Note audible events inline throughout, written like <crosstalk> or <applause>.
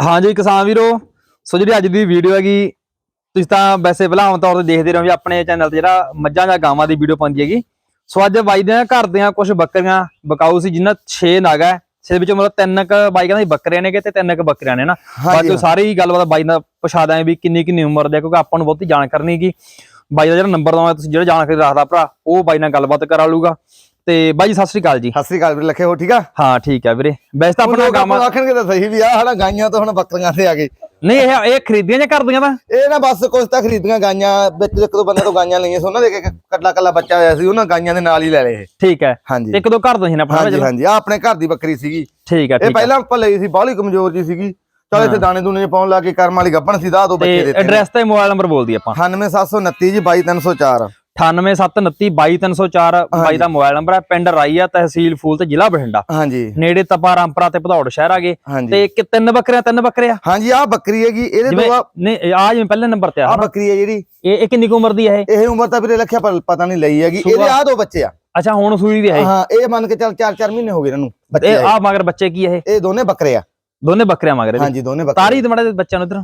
ਹਾਂਜੀ ਕਿਸਾਨ ਵੀਰੋ ਸੋ ਜਿਹੜੀ ਅੱਜ ਦੀ ਵੀਡੀਓ ਹੈਗੀ ਤੁਸੀਂ ਤਾਂ ਵੈਸੇ ਪਹਿਲਾਂ ਆਮ ਤੌਰ ਤੇ ਦੇਖਦੇ ਰਹੋ ਵੀ ਆਪਣੇ ਚੈਨਲ ਤੇ ਜਿਹੜਾ ਮੱਝਾਂ ਜਾਂ ਗਾਵਾਂ ਦੀ ਵੀਡੀਓ ਪਾਉਂਦੀ ਹੈਗੀ। ਸੋ ਅੱਜ ਬਾਈ ਦੇ ਘਰ ਦੀਆਂ ਕੁਝ ਬੱਕਰੀਆਂ ਬਕਾਊ ਸੀ ਜਿਨ੍ਹਾਂ 6 ਨਗ ਹੈ। ਛੇ ਵਿੱਚੋਂ ਮਤਲਬ ਤਿੰਨ ਕ ਬਾਈ ਕਹਿੰਦਾ ਬੱਕਰੀਆਂ ਨੇਗੇ ਤੇ ਤਿੰਨ ਕ ਬੱਕਰੀਆਂ ਨੇ ਨਾ। ਬਾਕੀ ਸਾਰੀ ਹੀ ਗੱਲਬਾਤ ਬਾਈ ਨਾਲ ਪੁੱਛਾ ਦਾਂ ਵੀ ਕਿੰਨੀ ਕਿੰਨੀ ਉਮਰ ਦੇ ਕਿਉਂਕਿ ਆਪਾਂ ਨੂੰ ਬਹੁਤੀ ਜਾਣਕਾਰੀ ਨਹੀਂ ਹੈਗੀ ਬਾਈ ਦਾ ਜਿਹੜਾ ਨੰਬਰ ਦਵਾਂ ਤੁਸੀਂ ਜਿਹੜਾ ਜਾਣਕਾਰੀ ਰੱਖਦਾ ਭਰਾ ਉਹ ਬਾਈ ਨਾਲ ਗੱਲਬਾਤ ਕਰਾ ਲੂਗਾ ਤੇ ਬਾਈ ਜੀ ਸਤਿ ਸ੍ਰੀ ਅਕਾਲ ਜੀ। ਸਤਿ ਸ੍ਰੀ ਅਕਾਲ ਵੀਰੇ ਲੱਖੇ ਹੋ ਠੀਕ ਆ? ਹਾਂ ਠੀਕ ਹੈ ਵੀਰੇ। ਵੈਸੇ ਤਾਂ ਆਪਣਾ ਆਪਾਂ ਗਾਵਾਂ ਆਖਣਗੇ ਤਾਂ ਸਹੀ ਵੀ ਆ ਹਣਾ ਗਾਈਆਂ ਤੋਂ ਹੁਣ ਬੱਕਰੀਆਂ ਤੇ ਆ ਗਏ। ਨਹੀਂ ਇਹ ਇਹ ਖਰੀਦੀਆਂ ਜਾਂ ਕਰਦੀਆਂ ਤਾਂ ਇਹ ਨਾ ਬਸ ਕੁਝ ਤਾਂ ਖਰੀਦੀਆਂ ਗਾਈਆਂ ਵਿੱਚ ਇੱਕ ਦੋ ਬੰਦੇ ਤੋਂ ਗਾਈਆਂ ਲਈਆਂ ਸੀ ਉਹਨਾਂ ਦੇ ਕੱਲਾ ਕੱਲਾ ਬੱਚਾ ਹੋਇਆ ਸੀ ਉਹਨਾਂ ਗਾਈਆਂ ਦੇ ਨਾਲ ਹੀ ਲੈ ਲਏ ਠੀਕ ਹੈ। ਹਾਂਜੀ। ਇੱਕ ਦੋ ਘਰ ਤੋਂ ਸੀ ਨਾ ਆਪਣਾ ਹਾਂਜੀ ਹਾਂਜੀ ਆ ਆਪਣੇ ਘਰ ਦੀ ਬੱਕਰੀ ਸੀਗੀ। ਠੀਕ ਹੈ ਇਹ ਪਹਿਲਾਂ ਆਪਾਂ ਲਈ ਸੀ ਬਾਹਲੀ ਕਮਜ਼ੋਰ ਜੀ ਸੀਗੀ। ਚਲ ਇੱਥੇ ਦਾਣੇ ਦੂਣੇ ਜਿਹੇ ਪਾਉਣ ਲਾ ਕੇ ਕਰਮ ਵਾਲੀ ਗੱਭਣ ਸੀ ਦਾ ਦੋ ਬੱਚੇ ਦਿੱਤੇ ਐਡਰੈਸ ਤੇ ਮੋਬਾਈਲ ਨੰਬਰ ਬੋਲ ਦੀ ਆਪਾਂ 98729 ਜੀ 22304 9879222304 ਬਾਈ ਦਾ ਮੋਬਾਈਲ ਨੰਬਰ ਹੈ ਪਿੰਡ ਰਾਈਆ ਤਹਿਸੀਲ ਫੂਲ ਤੇ ਜ਼ਿਲ੍ਹਾ ਬਠਿੰਡਾ। ਹਾਂਜੀ। ਨੇੜੇ ਤਪਾ ਰਾਮਪੁਰਾ ਤੇ ਭਦੌੜ ਸ਼ਹਿਰ ਆਗੇ ਹਾਂਜੀ। ਤੇ ਕਿ ਤਿੰਨ ਬੱਕਰੀਆਂ ਤਿੰਨ ਬੱਕਰੇ ਆ ਹਾਂਜੀ ਆ ਬੱਕਰੀ ਹੈਗੀ ਇਹਦੇ ਤੋਂ ਆ ਨਹੀਂ ਆ ਜਿਵੇਂ ਪਹਿਲੇ ਨੰਬਰ ਤੇ ਆ? ਬੱਕਰੀ ਹੈ ਜਿਹੜੀ। ਇਹ ਕਿੰਨੀ ਉਮਰ ਦੀ ਹੈ ਇਹ? ਇਹ ਉਮਰ ਤਾਂ ਵੀਰੇ ਲੱਖਿਆ ਪਤਾ ਨਹੀਂ ਲਈ ਹੈਗੀ। ਇਹਦੇ ਆ ਦੋ ਬੱਚੇ ਆ। ਅੱਛਾ ਹੁਣ ਸੂਈ ਵੀ ਹੈ। ਹਾਂ ਇਹ ਮੰਨ ਕੇ ਚੱਲ 4-4 ਮਹੀਨੇ ਹੋ ਗਏ ਇਹਨਾਂ ਨੂੰ ਬੱਚੇ। ਆ ਮਗਰ ਬੱਚੇ ਕੀ ਇਹ? ਇਹ ਦੋਨੇ ਬੱਕਰੇ ਆ। ਦੋਨੇ ਬੱਕਰੀਆਂ ਮਗਰ। ਹਾਂਜੀ ਦੋਨੇ ਬੱਕਰੇ। ਤਾਰੀ ਤੇ ਮੜੇ ਬੱਚਿਆਂ ਨੂੰ ਇਧਰ।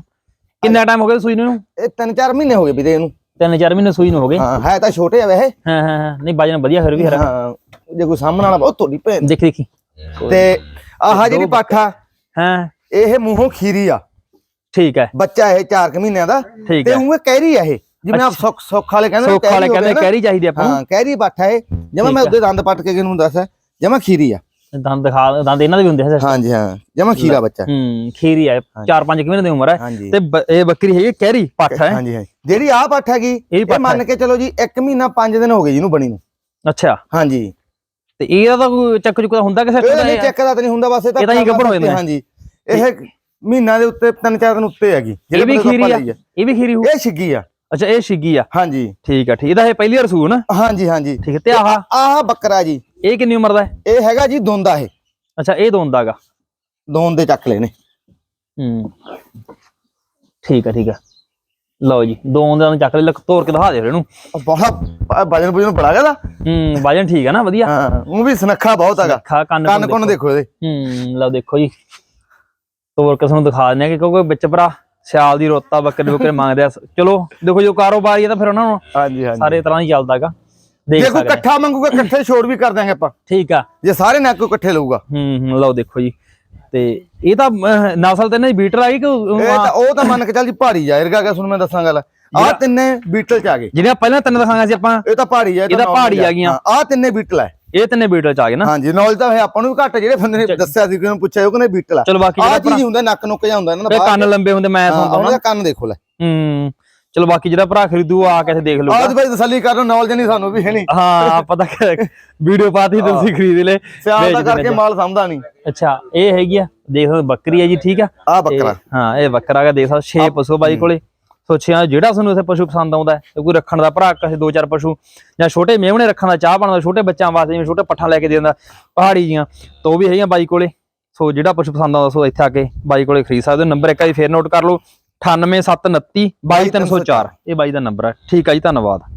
ਕਿੰਨਾ ਟਾਈਮ ਹੋ ਗਿਆ ਸੂਈ ਨੂੰ ਇਹ 3-4 ਮਹੀਨੇ ਹੋ ਗਏ ਵੀਰੇ ਇਹਨੂੰ। ਤਿੰਨ ਚਾਰ ਮਹੀਨੇ ਸੂਈ ਨੂੰ ਹੋ ਗਏ। ਹਾਂ ਹਾਂ ਹੈ ਤਾਂ ਛੋਟੇ ਆ ਵੈਸੇ। ਹਾਂ ਹਾਂ ਨਹੀਂ ਬਾਜਨ ਵਧੀਆ ਫਿਰ ਵੀ ਹਰਾ। ਹਾਂ ਜੇ ਕੋਈ ਸਾਹਮਣ ਵਾਲਾ ਬਹੁਤ ਤੁਹਾਡੀ ਭੈਣ। ਦੇਖੀ ਦੇਖੀ। ਤੇ ਆਹ ਜਿਹੜੀ ਪਾਠਾ ਹਾਂ। ਇਹ ਮੂੰਹੋਂ ਖੀਰੀ ਆ। ਠੀਕ ਹੈ। ਬੱਚਾ ਇਹ 4 ਮਹੀਨਿਆਂ ਦਾ। ਤੇ ਹੈ। ਉਹ ਕਹਿਰੀ ਆ ਇਹ। ਜਿਵੇਂ ਆਪ ਸੁੱਖ ਸੁੱਖ ਵਾਲੇ ਕਹਿੰਦੇ ਸੁੱਖ ਵਾਲੇ ਹੋ ਕਹਿੰਦੇ। ਕੈਰੀ ਚਾਹੀਦੀ ਆਪਾਂ ਹਾਂ ਕਹਿਰੀ ਪਾਠਾ ਇਹ। ਜਿਵੇਂ ਮੈਂ ਉਹਦੇ ਦੰਦ ਪੱਟ ਕੇ ਕਿਨੂੰ ਦੱਸਿਆ ਜਮਾ ਖੀਰੀ ਆ। ਦੰਦ ਦਿਖਾ ਦੰਦ ਇਹਨਾਂ ਦੇ ਵੀ ਹੁੰਦੇ ਹੈ ਹਾਂਜੀ ਹਾਂ। ਜਮਾ ਖੀਰਾ ਬੱਚਾ। ਹੂੰ ਖੀਰੀ ਹੈ 4-5 ਮਹੀਨੇ ਦੀ ਉਮਰ ਹੈ। ਹਾਂਜੀ। ਤੇ ਇਹ ਬੱਕਰੀ ਹੈਗੀ ਕੈਰੀ ਪੱਠ ਹੈ? ਹਾਂਜੀ ਹਾਂ ਜਿਹੜੀ ਆ ਪੱਠ ਹੈਗੀ ਇਹ ਮੰਨ ਕੇ ਚਲੋ ਜੀ 1 ਮਹੀਨਾ 5 ਦਿਨ ਹੋ ਗਏ ਜਿਹਨੂੰ ਬਣੀ ਨੂੰ। ਅੱਛਾ। ਹਾਂਜੀ। ਤੇ ਇਹਦਾ ਤਾਂ ਕੋਈ ਚੱਕ ਚੁੱਕ ਦਾ ਹੁੰਦਾ ਕਿ ਇਹ ਸੈੱਟ ਨਹੀਂ ਚੈੱਕ ਦਾ ਤਾਂ ਨਹੀਂ ਹੁੰਦਾ ਬਸ ਇਹ ਤਾਂ ਇਹ ਤਾਂ ਹੀ ਗੱਭਣ ਹੋ ਜਾਂਦੇ। ਹਾਂਜੀ। ਇਹ ਮਹੀਨਾ ਦੇ ਉੱਤੇ ਤਿੰਨ ਚਾਰ ਦਿਨ ਉੱਤੇ ਹੈਗੀ। ਇਹ ਵੀ ਖੀਰੀ ਆ? ਇਹ ਵੀ ਖੀਰੀ ਹੋ ਇਹ ਛਿੱਗੀ ਆ। ਅੱਛਾ ਇਹ ਛਿੱਗੀ ਆ। ਹਾਂਜੀ। ਠੀਕ ਆ ਠੀਕ ਇਹਦਾ ਇਹ ਪਹਿਲੀ ਰਸੂਲ ਨਾ ਹਾਂਜੀ ਹਾਂਜੀ। ਠੀਕ ਤੇ ਆਹ? ਆਹ ਬੱਕਰਾ ਜੀ। ਇਹ ਕਿੰਨੀ ਉਮਰ ਦਾ ਹੈ? ਇਹ ਹੈਗਾ ਜੀ ਦੋਂਦਾ ਇਹ। ਅੱਛਾ ਇਹ ਦੋਂਦਾਗਾ ਦੋਨ ਦੇ ਚੱਕ ਲਏ ਨੇ। ਹੂੰ। ਠੀਕ ਆ ਠੀਕ ਆ। ਲਓ ਜੀ ਦੋਂਦਾਂ ਨੂੰ ਚੱਕ ਲੈ ਲੱਕ ਤੋੜ ਕੇ ਦਿਖਾ ਦੇ ਫਿਰ ਇਹਨੂੰ। ਬਹੁਤ ਵਜਨ ਵਜਨ ਬੜਾ ਗਿਆ ਦਾ ਹੂੰ ਵਜਨ ਠੀਕ ਆ ਨਾ ਵਧੀਆ। ਹਾਂ ਉਹ ਵੀ ਸੁਨੱਖਾ ਬਹੁਤ ਹੈਗਾ। ਖਾ ਕੰਨ ਕੰਨ ਕੁੰਨ ਦੇਖੋ ਇਹਦੇ। ਹੂੰ ਲਓ ਦੇਖੋ ਜੀ। ਤੋੜ ਕੇ ਤੁਹਾਨੂੰ ਦਿਖਾ ਦਿੰਦੇ ਆ ਕਿ ਕਿਉਂਕਿ ਵਿੱਚ ਭਰਾ ਸਿਆਲ ਦੀ ਰੋਤਾ ਬੱਕਰੇ ਬੱਕਰੇ ਮੰਗਦੇ ਆ। ਚਲੋ ਦੇਖੋ ਜੋ ਕਾਰੋਬਾਰੀ ਆ ਤਾਂ ਫਿਰ ਉਹਨਾਂ ਨੂੰ ਹਾਂਜੀ ਹਾਂਜੀ। ਸਾਰੇ ਤਰ੍ਹਾਂ ਹੀ ਚੱਲਦਾਗਾ ਦੇਖ ਸਕਦੇ ਆ। ਇਕੱਠਾ ਮੰਗੂਗਾ ਇਕੱਠੇ ਛੋੜ ਵੀ ਕਰ ਦਾਂਗੇ ਆਪਾਂ। ਠੀਕ ਆ। ਜੇ ਸਾਰੇ ਨਾ ਕੋਈ ਇਕੱਠੇ ਲਊਗਾ। ਹੂੰ ਹੂੰ ਲਓ ਦੇਖੋ ਜੀ। ਤੇ ਇਹ ਤਾਂ ਅਹ, ਨਸਲ ਤੇ ਦੀ ਬੀਟਲ ਆਈ ਕਿ ਉਹ- ਇਹ ਤਾਂ ਉਹ ਤਾਂ ਮੰਨ ਕੇ ਚੱਲ ਜੀ ਪਹਾੜੀ ਜਾਇਰਗਾ ਕਿ ਸੁਣ ਮੈਂ ਦੱਸਾਂ ਗੱਲ। ਆਹ ਤਿੰਨੇ ਬੀਟਲ ਚ ਆ ਗਏ। ਜਿਹੜੀਆਂ ਪਹਿਲਾਂ ਤਿੰਨ ਦਿਖਾਈਆਂ ਸੀ ਆਪਾਂ ਇਹ ਤਾਂ ਪਹਾੜੀ ਆ ਇਹ ਤਾਂ ਪਹਾੜੀ ਆ ਗਈਆਂ। ਆਹ ਤਿੰਨੇ ਬੀਟਲ ਆ। ਇਹ ਤਿੰਨੇ ਬੀਟਲ ਚ ਆ ਗਏ ਨਾ। ਹਾਂਜੀ ਨੌਲੇਜ ਤਾਂ ਹੈ ਆਪਾਂ ਨੂੰ ਵੀ ਘੱਟ ਜਿਹੜੇ ਬੰਦੇ ਨੇ ਦੱਸਿਆ ਸੀ ਕਿ ਉਹਨੂੰ ਪੁੱਛਿਆ ਉਹ ਕਹਿੰਦੇ ਬੀਟਲ ਆ। ਚਲੋ ਬਾਕੀ ਆਹ ਜਿਹੜਾ ਚੀਜ਼ ਹੀ ਹੁੰਦਾ ਨੱਕ ਨੁੱਕ ਜਾਂ ਹੁੰਦਾ ਇਹਨਾਂ ਭਰਾ ਦਾ ਕੰਨ ਲੰਬੇ ਹੁੰਦੇ ਮੈਂ ਹਾਂ, ਸੁਣਦਾ ਉਹਨਾਂ ਹਾਂ ਦਾ ਕੰਨ ਦੇਖੋ ਲੈ। ਹੂੰ ਚਲੋ ਬਾਕੀ ਜਿਹੜਾ ਭਰਾ ਖਰੀਦੂ ਆ ਕੇ ਇੱਥੇ ਦੇਖ ਲਊਗਾ। ਆਜ ਭਾਈ ਤਸੱਲੀ ਕਰ ਲਓ ਨੌਲੇਜ ਨਹੀਂ ਸਾਨੂੰ ਵੀ ਹੈ ਨਹੀਂ ਹਾਂ ਪਤਾ <laughs> ਵੀਡੀਓ ਪਾਤੀ ਤੁਸੀਂ ਖਰੀਦ ਲੈ ਸਿਆਲ ਦਾ ਵੇਚ ਦੇਣੇ ਕਰਕੇ ਮਾਲ ਸਮਝਦਾ ਨਹੀਂ ਅੱਛਾ ਇਹ ਹੈਗੀ ਆ ਦੇਖ ਲਓ ਬੱਕਰੀ ਹੈ ਜੀ ਠੀਕ ਆ। ਤੇ ਬੱਕਰਾ। ਹਾਂ ਇਹ ਬੱਕਰਾ ਦਾ ਦੇਖ ਸਕਦੇ ਛੇ ਪਸ਼ੂ ਬਾਈ ਕੋਲੇ। ਸੋਚਿਆ ਜਿਹੜਾ ਤੁਹਾਨੂੰ ਇੱਥੇ ਪਸ਼ੂ ਪਸੰਦ ਆਉਂਦਾ ਹੈ ਕੋਈ ਰੱਖਣ ਦਾ ਭਰਾ ਕਿਸੇ ਦੋ ਚਾਰ ਪਸ਼ੂ ਜਾਂ ਛੋਟੇ ਮੇਵਣੇ ਰੱਖਣ ਦਾ ਚਾਹ ਬਣਦਾ ਛੋਟੇ ਬੱਚਿਆਂ ਵਾਸਤੇ ਜਿਵੇਂ ਛੋਟੇ ਪੱਠਾ ਲੈ ਕੇ ਦੇ ਦਿੰਦਾ ਪਹਾੜੀ ਜੀਆਂ ਤਾਂ ਉਹ ਵੀ ਹੈਗੀਆਂ ਬਾਈ ਕੋਲੇ। ਸੋ ਜਿਹੜਾ ਪਸ਼ੂ ਪਸੰਦ ਆਉਂਦਾ ਸੋ ਇੱਥੇ ਆ ਕੇ ਬਾਈ ਕੋਲੇ ਖਰੀਦ ਸਕਦੇ ਹੋ। ਨੰਬਰ ਇੱਕ ਵਾਰੀ ਫੇਰ ਨੋਟ ਕਰ ਲਓ 98729 22304 ਇਹ ਬਾਈ ਦਾ ਨੰਬਰ ਹੈ। ਠੀਕ ਆ ਜੀ ਧੰਨਵਾਦ।